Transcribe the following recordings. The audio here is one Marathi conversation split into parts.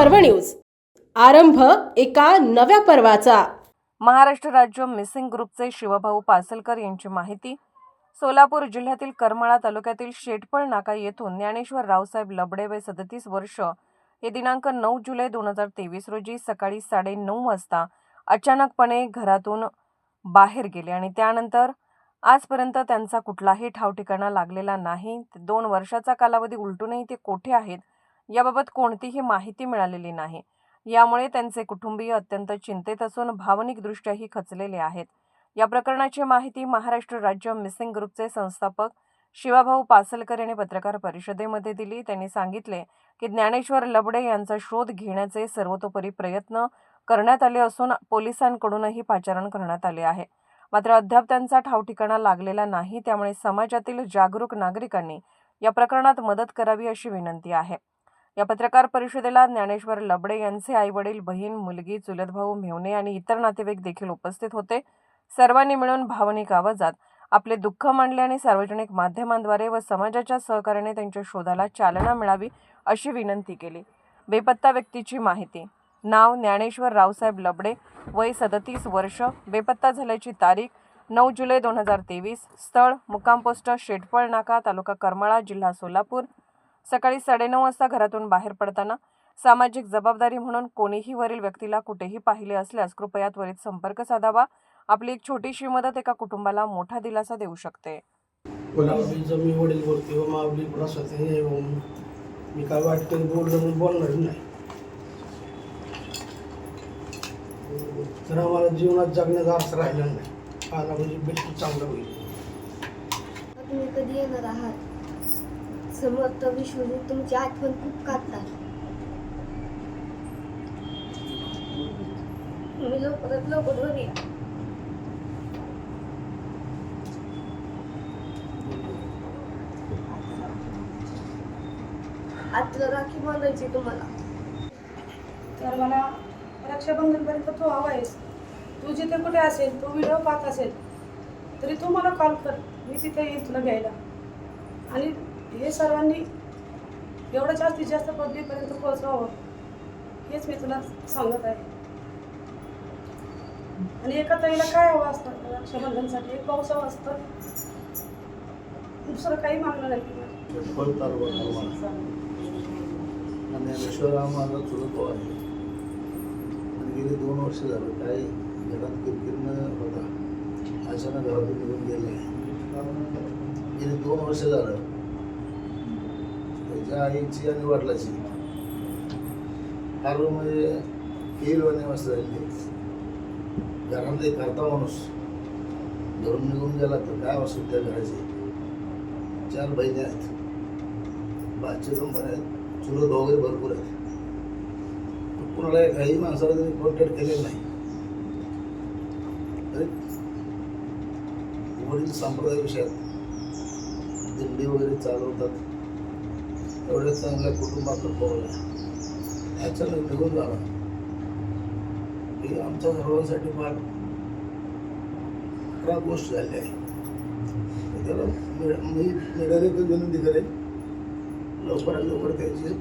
पर्व न्यूज. आरंभ एका नव्या पर्वाचा. महाराष्ट्र राज्य मिसिंग ग्रुपचे शिवभाऊ पासलकर यांची माहिती. सोलापूर जिल्ह्यातील करमाळा तालुक्यातील शेटपळ नाका येथून ज्ञानेश्वर रावसाहेब लबडे वय सदतीस वर्ष हे दिनांक नऊ जुलै दोन हजार तेवीस रोजी सकाळी साडे नऊ वाजता अचानकपणे घरातून बाहेर गेले आणि त्यानंतर आजपर्यंत त्यांचा कुठलाही ठाव ठिकाणा लागलेला नाही. दोन वर्षाचा कालावधी उलटूनही ते कोठे आहेत? याबाबत कोणतीही माहिती मिळालेली नाही. यामुळे त्यांचे कुटुंबीय अत्यंत चिंतेत असून भावनिकदृष्ट्याही खचलेले आहेत. या प्रकरणाची माहिती महाराष्ट्र राज्य मिसिंग ग्रुपचे संस्थापक शिवाभाऊ पासलकर यांनी पत्रकार परिषदेमध्ये दिली. त्यांनी सांगितले की ज्ञानेश्वर लबडे यांचा शोध घेण्याचे सर्वतोपरी प्रयत्न करण्यात आले असून पोलिसांकडूनही पाचारण करण्यात आले आहे. मात्र अद्याप त्यांचा ठावठिकाणा लागलेला नाही. त्यामुळे समाजातील जागरूक नागरिकांनी या प्रकरणात मदत करावी अशी विनंती आहे. या पत्रकार परिषदेला ज्ञानेश्वर लबडे यांचे आई वडील बहीण मुलगी चुलत भाऊ मेवणे आणि इतर नातेवाईक देखील उपस्थित होते. सर्वांनी मिळून भावनिक आवाजात आपले दुःख मांडले आणि सार्वजनिक माध्यमांद्वारे व समाजाच्या सहकार्याने त्यांच्या शोधाला चालना मिळावी अशी विनंती केली. बेपत्ता व्यक्तीची माहिती. नाव ज्ञानेश्वर रावसाहेब लबडे. वय सदतीस वर्ष. बेपत्ता झाल्याची तारीख नऊ जुलै दोन हजार तेवीस. स्थळ मुक्काम पोस्ट शेटफळ नाका तालुका करमाळा जिल्हा सोलापूर. सकाळी साडेनऊ वाजता घरातून बाहेर पडताना सामाजिक जबाबदारी म्हणून कोणीही वरील व्यक्तीला कुठेही पाहिले असल्यास कृपया त्वरित संपर्क साधावा. आपली एक छोटीशी मदत एका कुटुंबाला मोठा दिलासा देऊ शकते. मी वडील बोलते व माऊली प्रसाद हे मी काय वाटतं बोललं म्हणून बोलणार नाही. तर आम्हाला जीवनात जगण्याचा अर्थ राहिला नाही. आला म्हणजे बिलकुल चांगलं होईल. तुम्ही कधी येणार आहात? समर्थ विश्वजित तुमची आठवण खूप काढतात मी लवकरात लवकर घरी या. राखी बांधायची तुम्हाला. तर मला रक्षाबंधनपर्यंत तू हवा आहेस तू जिथे कुठे असेल तू व्हिडिओ पाहत असेल तरी तू मला कॉल कर. मी तिथे येईन तुला घ्यायला. आणि हे सर्वांनी एवढं जास्तीत जास्त पब्लिकपर्यंत पोहोचवावं हेच मी तुला सांगत आहे. आणि एका ताईला काय हवं असतं? रक्षाबंधनसाठी एक पाऊस हवं असतं. दुसरं काही मागणं नाही. फळ आणि ईश्वर माझा चुलत आहे. आणि गेली दोन वर्ष झालं काही घरात किरकिरनं होता. अचानक घरातून निघून गेले. गेली दोन वर्ष झालं. त्याच्या आईची आणि वडिलाची. कारण म्हणजे येईल मस्त झाली घरातला एक करता माणूस. घरून निघून गेला तर काय असू त्या घराचे? चार बहिणी आहेत. बाचे पण पण आहेत. चुलत वगैरे भरपूर आहेत. कुणाला काही माणसाला त्यांनी कॉन्टॅक्ट केलेला नाही. वडील संप्रदाय विषयात दिंडी वगैरे चालवतात. एवढ्या चांगल्या कुटुंबातून पोहला अचानक निघून जाणं ही आमच्या सर्वांसाठी फार खराब गोष्ट झाली आहे. त्याला मी मी तर एकच विनंती करेन. लवकरात लवकर त्याची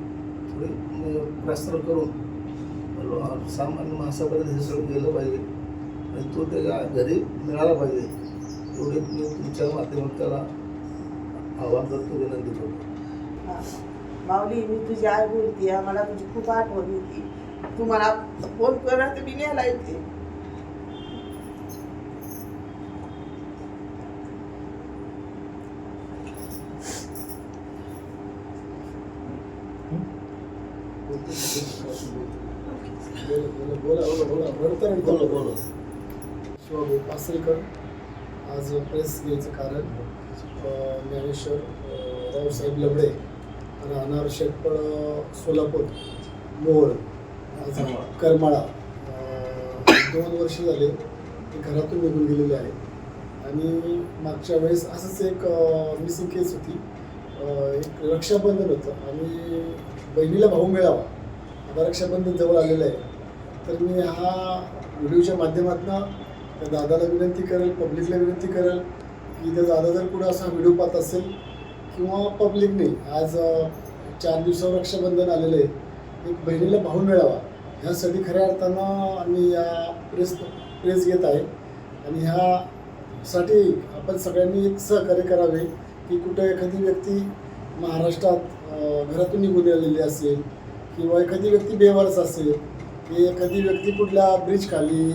थोडी प्रसार करून सामान्य माणसापर्यंत हे सगळं गेलं पाहिजे. आणि तो त्याच्या घरी मिळाला पाहिजे. एवढी मी तुमच्या माध्यमात त्याला आव्हान करतो विनंती करतो. माऊली मी तुझी आई बोलते मला तुझी खूप आठवण होती. तू मला फोन करा तर मी न्यायला येते. बोला शिवाभाऊ पासलकर आज प्रेस घ्यायचं कारण ज्ञानेश्वर रावसाहेब लबडे. राहणार शेटपळ सोलापूर मोहोळ करमाळा. दोन वर्ष झाले ते घरातून निघून गेलेले आहे. आणि मागच्या वेळेस असंच एक मिसिंग केस होती. एक रक्षाबंधन होतं आणि बहिणीला भाऊ मिळावा. आता रक्षाबंधन जवळ आलेलं आहे. तर मी हा व्हिडिओच्या माध्यमातून त्या दादाला विनंती करेल पब्लिकला विनंती करेल की त्या दादा जर कुठं असा व्हिडिओ पाहत असेल किंवा पब्लिकने आज चार दिवसावर रक्षाबंधन आलेलं आहे. एक बहिणीला भाऊ मिळावा. ह्यासाठी खऱ्या अर्थानं आम्ही या प्रेस प्रेस घेत आहे. आणि ह्यासाठी आपण सगळ्यांनी एक सहकार्य करावे की कुठं एखादी व्यक्ती महाराष्ट्रात घरातून निघून आलेली असेल किंवा एखादी व्यक्ती बेवारस असेल की एखादी व्यक्ती कुठल्या ब्रिज खाली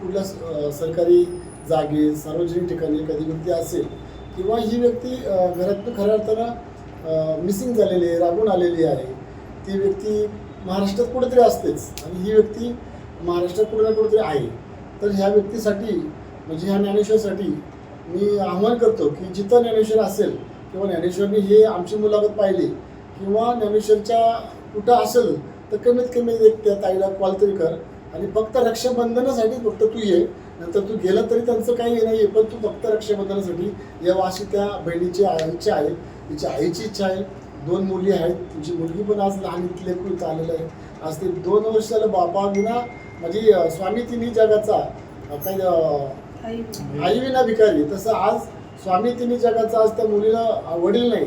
कुठल्या सरकारी जागे सार्वजनिक ठिकाणी एखादी व्यक्ती असेल किंवा ही व्यक्ती घरातून खऱ्या अर्थानं मिसिंग झालेली आहे राबून आलेली आहे ती व्यक्ती महाराष्ट्रात कुठेतरी असतेच आणि ही व्यक्ती महाराष्ट्रात कुठे ना कुठेतरी आहे. तर ह्या व्यक्तीसाठी म्हणजे ह्या ज्ञानेश्वरसाठी मी आव्हान करतो की जिथं ज्ञानेश्वर असेल किंवा ज्ञानेश्वरने हे आमची मुलाखत पाहिली किंवा ज्ञानेश्वरच्या कुठं असेल तर कमीत कमी एक त्या ताईला कॉल तरी कर आणि फक्त रक्षाबंधनासाठी फक्त तू ये. नंतर तू गेलं तरी त्यांचं काही नाही आहे पण तू फक्त रक्षाबंधनासाठी यावं अशी त्या बहिणीची आ- इच्छा आहे. तिच्या आईची इच्छा आहे. दोन मुली आहेत. तुमची मुलगी पण आज लहान इथं आलेलं आहे. आज ते दोन वर्षाला बापा विना म्हणजे स्वामी तिन्ही जगाचा काही आई विना. भिकारी. तसं आज स्वामी तिन्ही जगाचा आज त्या मुलीला वडील नाही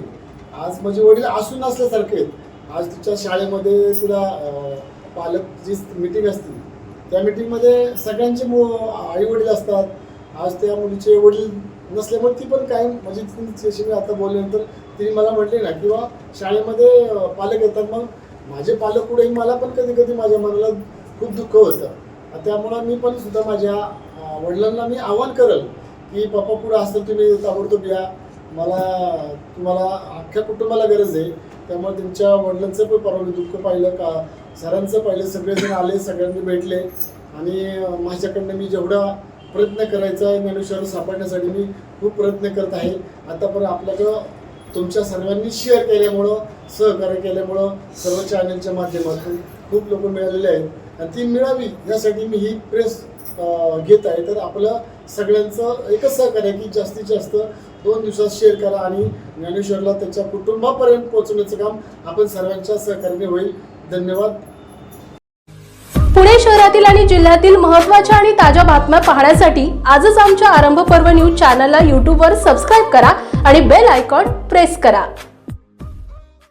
आज म्हणजे वडील असून नसल्यासारखे आहेत. आज तिच्या शाळेमध्ये तिला पालक जी मिटिंग असते त्या मिटिंगमध्ये सगळ्यांचे आई वडील असतात. आज त्या मुलीचे वडील नसल्यामुळे ती पण काय म्हणजे तिच्याशी मी आता बोलल्यानंतर तिने मला म्हटले ना किंवा शाळेमध्ये पालक येतात मग माझे पालक पुढे मला पण कधी कधी माझ्या मनाला खूप दुःख होतं. त्यामुळं मी पण सुद्धा माझ्या वडिलांना मी आव्हान करेल की पप्पा पुढे असतं तुम्ही ताबडतोब या. मला तुम्हाला अख्ख्या कुटुंबाला गरज आहे. त्यामुळे त्यांच्या वडिलांचं पण परवानगी दुःख पाहिलं का? सरांचं पाहिलं सगळेजण आले सगळ्यांनी भेटले. आणि माझ्याकडनं मी जेवढा प्रयत्न करायचा आहे ज्ञानेश्वर सापडण्यासाठी मी खूप प्रयत्न करत आहे. आतापर्यंत आपल्याकडं तुमच्या सर्वांनी शेअर केल्यामुळं सहकार्य केल्यामुळं सर्व चॅनलच्या माध्यमातून खूप लोक मिळालेले आहेत. आणि ती मिळावी यासाठी मी ही प्रेस घेत आहे. तर आपलं सगळ्यांचं एकच सहकार्य की जास्तीत जास्त दोन दिवसात शेअर करा आणि ज्ञानेश्वरला त्याच्या कुटुंबापर्यंत पोहोचवण्याचं काम आपण सर्वांच्या सहकार्याने होईल. धन्यवाद. पुणे शहरातील आणि जिल्ह्यातील महत्त्वाच्या आणि ताज्या बातम्या पाहण्यासाठी आजच आमच्या आरंभ पर्व न्यूज चॅनलला यूट्यूबवर सबस्क्राईब करा आणि बेल आयकॉन प्रेस करा.